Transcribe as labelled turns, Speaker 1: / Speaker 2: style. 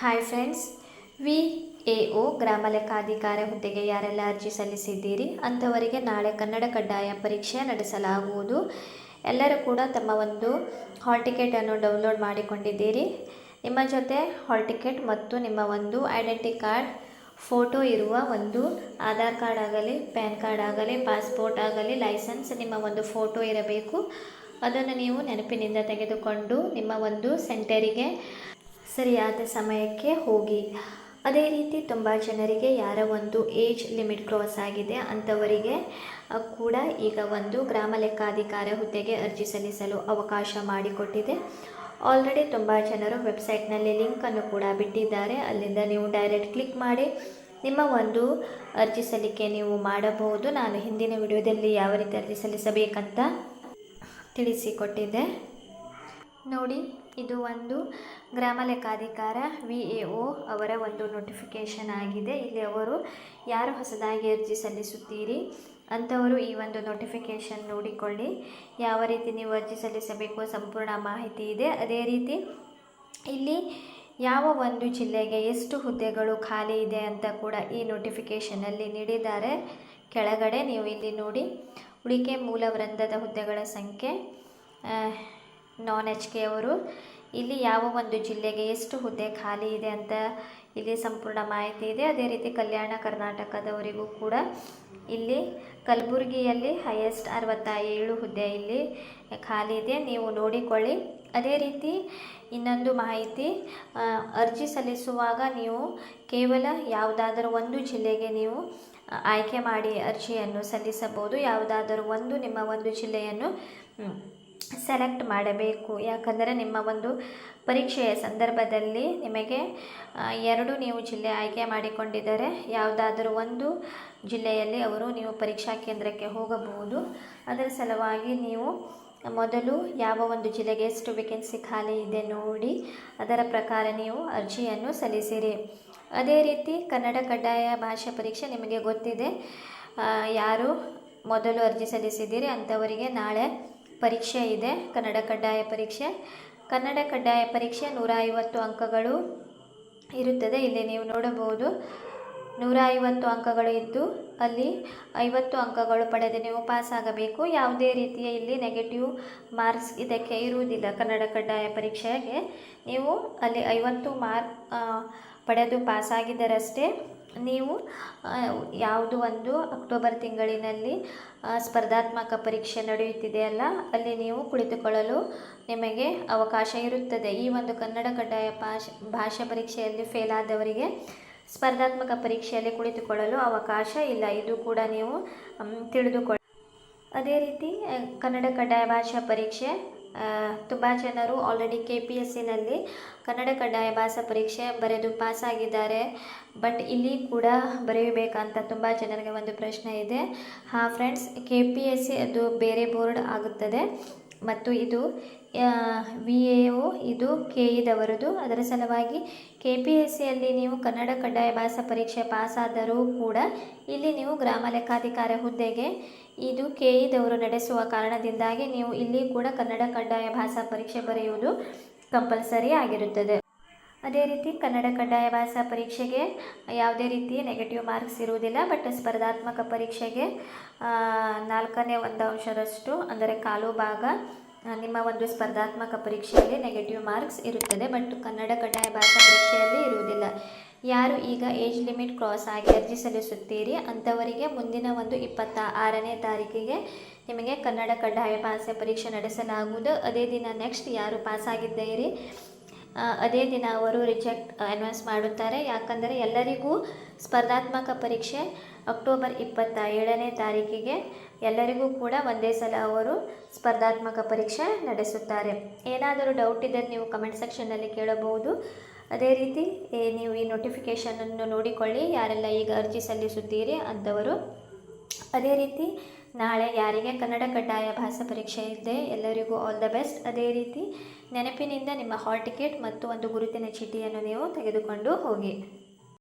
Speaker 1: Hi friends V A O ಗ್ರಾಮ ಲೆಕ್ಕಾಧಿಕಾರಿ ಹುದ್ದೆಗೆ ಯಾರೆಲ್ಲ ಅರ್ಜಿ ಸಲ್ಲಿಸಿದ್ದೀರಿ? ಅಂಥವರಿಗೆ ನಾಳೆ ಕನ್ನಡ ಕಡ್ಡಾಯ ಪರೀಕ್ಷೆ ನಡೆಸಲಾಗುವುದು. ಎಲ್ಲರೂ ಕೂಡ ತಮ್ಮ ಒಂದು ಹಾಲ್ ಟಿಕೆಟನ್ನು ಡೌನ್ಲೋಡ್ ಮಾಡಿಕೊಂಡಿದ್ದೀರಿ. ನಿಮ್ಮ ಜೊತೆ ಹಾಲ್ ಟಿಕೆಟ್ ಮತ್ತು ನಿಮ್ಮ ಒಂದು ಐಡೆಂಟಿ ಕಾರ್ಡ್ ಫೋಟೋ ಇರುವ ಒಂದು ಆಧಾರ್ ಕಾರ್ಡ್ ಆಗಲಿ ಪ್ಯಾನ್ ಕಾರ್ಡ್ ಆಗಲಿ ಪಾಸ್ಪೋರ್ಟ್ ಆಗಲಿ ಲೈಸೆನ್ಸ್ ನಿಮ್ಮ ಒಂದು ಫೋಟೋ ಇರಬೇಕು. ಅದನ್ನು ನೀವು ನೆನಪಿನಿಂದ ತೆಗೆದುಕೊಂಡು ನಿಮ್ಮ ಒಂದು ಸೆಂಟರಿಗೆ ಸರಿಯಾದ ಸಮಯಕ್ಕೆ ಹೋಗಿ. ಅದೇ ರೀತಿ ತುಂಬ ಜನರಿಗೆ ಯಾರ ಒಂದು ಏಜ್ ಲಿಮಿಟ್ ಕ್ರಾಸ್ ಆಗಿದೆ ಅಂಥವರಿಗೆ ಕೂಡ ಈಗ ಒಂದು ಗ್ರಾಮ ಲೆಕ್ಕಾಧಿಕಾರ ಹುದ್ದೆಗೆ ಅರ್ಜಿ ಸಲ್ಲಿಸಲು ಅವಕಾಶ ಮಾಡಿಕೊಟ್ಟಿದೆ. ಆಲ್ರೆಡಿ ತುಂಬ ಜನರು ವೆಬ್ಸೈಟ್ನಲ್ಲಿ ಲಿಂಕನ್ನು ಕೂಡ ಬಿಟ್ಟಿದ್ದಾರೆ. ಅಲ್ಲಿಂದ ನೀವು ಡೈರೆಕ್ಟ್ ಕ್ಲಿಕ್ ಮಾಡಿ, ನಿಮ್ಮ ಒಂದು ಅರ್ಜಿ ಸಲ್ಲಿಕೆ ನೀವು ಮಾಡಬಹುದು. ನಾನು ಹಿಂದಿನ ವಿಡಿಯೋದಲ್ಲಿ ಯಾವ ರೀತಿ ಅರ್ಜಿ ಸಲ್ಲಿಸಬೇಕಂತ ತಿಳಿಸಿಕೊಟ್ಟಿದ್ದೆ. ನೋಡಿ, ಇದು ಒಂದು ಗ್ರಾಮ ಲೆಕ್ಕಾಧಿಕಾರ, ವಿ ಎ ಒ ಅವರ ಒಂದು ನೋಟಿಫಿಕೇಷನ್ ಆಗಿದೆ. ಇಲ್ಲಿ ಅವರು ಯಾರು ಹೊಸದಾಗಿ ಅರ್ಜಿ ಸಲ್ಲಿಸುತ್ತೀರಿ ಅಂಥವರು ಈ ಒಂದು ನೋಟಿಫಿಕೇಷನ್ ನೋಡಿಕೊಳ್ಳಿ. ಯಾವ ರೀತಿ ನೀವು ಅರ್ಜಿ ಸಲ್ಲಿಸಬೇಕು ಸಂಪೂರ್ಣ ಮಾಹಿತಿ ಇದೆ. ಅದೇ ರೀತಿ ಇಲ್ಲಿ ಯಾವ ಒಂದು ಜಿಲ್ಲೆಗೆ ಎಷ್ಟು ಹುದ್ದೆಗಳು ಖಾಲಿ ಇದೆ ಅಂತ ಕೂಡ ಈ ನೋಟಿಫಿಕೇಷನಲ್ಲಿ ನೀಡಿದ್ದಾರೆ. ಕೆಳಗಡೆ ನೀವು ಇಲ್ಲಿ ನೋಡಿ ಉಳಿಕೆ ಮೂಲ ವೃಂದದ ಹುದ್ದೆಗಳ ಸಂಖ್ಯೆ ನಾನ್ ಎಚ್ ಕೆ ಅವರು, ಇಲ್ಲಿ ಯಾವ ಒಂದು ಜಿಲ್ಲೆಗೆ ಎಷ್ಟು ಹುದ್ದೆ ಖಾಲಿ ಇದೆ ಅಂತ ಇಲ್ಲಿ ಸಂಪೂರ್ಣ ಮಾಹಿತಿ ಇದೆ. ಅದೇ ರೀತಿ ಕಲ್ಯಾಣ ಕರ್ನಾಟಕದವರಿಗೂ ಕೂಡ ಇಲ್ಲಿ ಕಲಬುರಗಿಯಲ್ಲಿ ಹೈಯೆಸ್ಟ್ ಅರವತ್ತ ಏಳು ಹುದ್ದೆ ಇಲ್ಲಿ ಖಾಲಿ ಇದೆ. ನೀವು ನೋಡಿಕೊಳ್ಳಿ. ಅದೇ ರೀತಿ ಇನ್ನೊಂದು ಮಾಹಿತಿ ಅರ್ಜಿ ಸಲ್ಲಿಸುವಾಗ ನೀವು ಕೇವಲ ಯಾವುದಾದರೂ ಒಂದು ಜಿಲ್ಲೆಗೆ ನೀವು ಆಯ್ಕೆ ಮಾಡಿ ಅರ್ಜಿಯನ್ನು ಸಲ್ಲಿಸಬಹುದು. ಯಾವುದಾದರೂ ಒಂದು ನಿಮ್ಮ ಒಂದು ಜಿಲ್ಲೆಯನ್ನು ಸೆಲೆಕ್ಟ್ ಮಾಡಬೇಕು. ಯಾಕಂದರೆ ನಿಮ್ಮ ಒಂದು ಪರೀಕ್ಷೆಯ ಸಂದರ್ಭದಲ್ಲಿ ನಿಮಗೆ ಎರಡು ನೀವು ಜಿಲ್ಲೆ ಆಯ್ಕೆ ಮಾಡಿಕೊಂಡಿದ್ದರೆ, ಯಾವುದಾದರೂ ಒಂದು ಜಿಲ್ಲೆಯಲ್ಲಿ ಅವರು ನೀವು ಪರೀಕ್ಷಾ ಕೇಂದ್ರಕ್ಕೆ ಹೋಗಬಹುದು. ಅದರ ಸಲುವಾಗಿ ನೀವು ಮೊದಲು ಯಾವ ಒಂದು ಜಿಲ್ಲೆಗೆ ಎಷ್ಟು ವೇಕೆನ್ಸಿ ಖಾಲಿ ಇದೆ ನೋಡಿ, ಅದರ ಪ್ರಕಾರ ನೀವು ಅರ್ಜಿಯನ್ನು ಸಲ್ಲಿಸಿರಿ. ಅದೇ ರೀತಿ ಕನ್ನಡ ಕಡ್ಡಾಯ ಭಾಷಾ ಪರೀಕ್ಷೆ ನಿಮಗೆ ಗೊತ್ತಿದೆ. ಯಾರು ಮೊದಲು ಅರ್ಜಿ ಸಲ್ಲಿಸಿದ್ದೀರಿ ಅಂಥವರಿಗೆ ನಾಳೆ ಪರೀಕ್ಷೆ ಇದೆ, ಕನ್ನಡ ಕಡ್ಡಾಯ ಪರೀಕ್ಷೆ. ಕನ್ನಡ ಕಡ್ಡಾಯ ಪರೀಕ್ಷೆ ನೂರ ಐವತ್ತು ಅಂಕಗಳು ಇರುತ್ತದೆ. ಇಲ್ಲಿ ನೀವು ನೋಡಬಹುದು. ನೂರ ಐವತ್ತು ಅಂಕಗಳು ಇದ್ದು ಅಲ್ಲಿ ಐವತ್ತು ಅಂಕಗಳು ಪಡೆದು ನೀವು ಪಾಸ್ ಆಗಬೇಕು ಯಾವುದೇ ರೀತಿಯ ಇಲ್ಲಿ ನೆಗೆಟಿವ್ ಮಾರ್ಕ್ಸ್ ಇದಕ್ಕೆ ಇರುವುದಿಲ್ಲ. ಕನ್ನಡ ಕಡ್ಡಾಯ ಪರೀಕ್ಷೆಗೆ ನೀವು ಅಲ್ಲಿ ಐವತ್ತು ಮಾರ್ಕ್ ಪಡೆದು ಪಾಸಾಗಿದ್ದರಷ್ಟೇ ನೀವು ಯಾವುದು ಒಂದು ಅಕ್ಟೋಬರ್ ತಿಂಗಳಿನಲ್ಲಿ ಸ್ಪರ್ಧಾತ್ಮಕ ಪರೀಕ್ಷೆ ನಡೆಯುತ್ತಿದೆಯಲ್ಲ ಅಲ್ಲಿ ನೀವು ಕುಳಿತುಕೊಳ್ಳಲು ನಿಮಗೆ ಅವಕಾಶ ಇರುತ್ತದೆ. ಈ ಒಂದು ಕನ್ನಡ ಕಡ್ಡಾಯ ಭಾಷೆ ಭಾಷಾ ಪರೀಕ್ಷೆಯಲ್ಲಿ ಫೇಲ್ ಆದವರಿಗೆ ಸ್ಪರ್ಧಾತ್ಮಕ ಪರೀಕ್ಷೆಯಲ್ಲಿ ಕುಳಿತುಕೊಳ್ಳಲು ಅವಕಾಶ ಇಲ್ಲ. ಇದು ಕೂಡ ನೀವು ತಿಳಿದುಕೊಳ್ಳಿ. ಅದೇ ರೀತಿ ಕನ್ನಡ ಕಡ್ಡಾಯ ಭಾಷಾ ಪರೀಕ್ಷೆ ತುಂಬ ಜನರು ಆಲ್ರೆಡಿ ಕೆ ಪಿ ಎಸ್ ಸಿನಲ್ಲಿ ಕನ್ನಡ ಕಡ್ಡಾಯ ಭಾಷಾ ಪರೀಕ್ಷೆ ಬರೆದು ಪಾಸಾಗಿದ್ದಾರೆ ಬಟ್ ಇಲ್ಲಿ ಕೂಡ ಬರೆಯಬೇಕಂತ ತುಂಬ ಜನರಿಗೆ ಒಂದು ಪ್ರಶ್ನೆ ಇದೆ. ಹಾಂ friends K P S C ಅದು ಬೇರೆ ಬೋರ್ಡ್ ಆಗುತ್ತದೆ. ಮತ್ತು ಇದು ವಿ ಎ ಒ ಇದು ಕೆ ಇದವರದು ಅದರ ಸಲುವಾಗಿ ಕೆ ಪಿ ಎಸ್ ಸಿಯಲ್ಲಿ ನೀವು ಕನ್ನಡ ಕಡ್ಡಾಯ ಭಾಷಾ ಪರೀಕ್ಷೆ ಪಾಸಾದರೂ ಕೂಡ ಇಲ್ಲಿ ನೀವು ಗ್ರಾಮ ಲೆಕ್ಕಾಧಿಕಾರಿ ಹುದ್ದೆಗೆ ಇದು ಕೆ ಇದವರು ನಡೆಸುವ ಕಾರಣದಿಂದಾಗಿ ನೀವು ಇಲ್ಲಿ ಕೂಡ ಕನ್ನಡ ಕಡ್ಡಾಯ ಭಾಷಾ ಪರೀಕ್ಷೆ ಬರೆಯುವುದು ಕಂಪಲ್ಸರಿ ಆಗಿರುತ್ತದೆ. ಅದೇ ರೀತಿ ಕನ್ನಡ ಕಡ್ಡಾಯ ಭಾಷಾ ಪರೀಕ್ಷೆಗೆ ಯಾವುದೇ ರೀತಿ ನೆಗೆಟಿವ್ ಮಾರ್ಕ್ಸ್ ಇರುವುದಿಲ್ಲ ಬಟ್ ಸ್ಪರ್ಧಾತ್ಮಕ ಪರೀಕ್ಷೆಗೆ ನಾಲ್ಕನೇ ಒಂದು ಅಂಶದಷ್ಟು ಅಂದರೆ ಕಾಲು ಭಾಗ ನಿಮ್ಮ ಒಂದು ಸ್ಪರ್ಧಾತ್ಮಕ ಪರೀಕ್ಷೆಯಲ್ಲಿ ನೆಗೆಟಿವ್ ಮಾರ್ಕ್ಸ್ ಇರುತ್ತದೆ ಬಟ್ ಕನ್ನಡ ಕಡ್ಡಾಯ ಭಾಷಾ ಪರೀಕ್ಷೆಯಲ್ಲಿ ಇರುವುದಿಲ್ಲ. ಯಾರು ಈಗ ಏಜ್ ಲಿಮಿಟ್ ಕ್ರಾಸ್ ಆಗಿ ಅರ್ಜಿ ಸಲ್ಲಿಸುತ್ತೀರಿ ಅಂಥವರಿಗೆ ಮುಂದಿನ ಒಂದು ಇಪ್ಪತ್ತ ಆರನೇ ತಾರೀಕಿಗೆ ನಿಮಗೆ ಕನ್ನಡ ಕಡ್ಡಾಯ ಭಾಷೆ ಪರೀಕ್ಷೆ ನಡೆಸಲಾಗುವುದು. ಅದೇ ದಿನ ನೆಕ್ಸ್ಟ್ ಯಾರು ಪಾಸಾಗಿದ್ದೀರಿ ಆ, ಅದೇ ದಿನ ಅವರು ರಿಜೆಕ್ಟ್ ಅನೌನ್ಸ್ ಮಾಡುತ್ತಾರೆ. ಯಾಕಂದರೆ ಎಲ್ಲರಿಗೂ ಸ್ಪರ್ಧಾತ್ಮಕ ಪರೀಕ್ಷೆ ಅಕ್ಟೋಬರ್ ಇಪ್ಪತ್ತ ಏಳನೇ ತಾರೀಕಿಗೆ ಎಲ್ಲರಿಗೂ ಕೂಡ ಒಂದೇ ಸಲ ಅವರು ಸ್ಪರ್ಧಾತ್ಮಕ ಪರೀಕ್ಷೆ ನಡೆಸುತ್ತಾರೆ. ಏನಾದರೂ ಡೌಟ್ ಇದ್ದರೆ ನೀವು ಕಮೆಂಟ್ ಸೆಕ್ಷನ್ನಲ್ಲಿ ಕೇಳಬಹುದು. ಅದೇ ರೀತಿ ನೀವು ಈ ನೋಟಿಫಿಕೇಷನನ್ನು ನೋಡಿಕೊಳ್ಳಿ. ಯಾರೆಲ್ಲ ಈಗ ಅರ್ಜಿ ಸಲ್ಲಿಸುತ್ತೀರಿ ಅಂಥವರು ಅದೇ ರೀತಿ ನಾಳೆ ಯಾರಿಗೆ ಕನ್ನಡ ಕಡ್ಡಾಯ ಭಾಷಾ ಪರೀಕ್ಷೆ ಇದೆ, ಎಲ್ಲರಿಗೂ ಆಲ್ ದ ಬೆಸ್ಟ್ ಅದೇ ರೀತಿ ನೆನಪಿನಿಂದ ನಿಮ್ಮ ಹಾಲ್ ಟಿಕೆಟ್ ಮತ್ತು ಒಂದು ಗುರುತಿನ ಚೀಟಿಯನ್ನು ನೀವು ತೆಗೆದುಕೊಂಡು ಹೋಗಿ.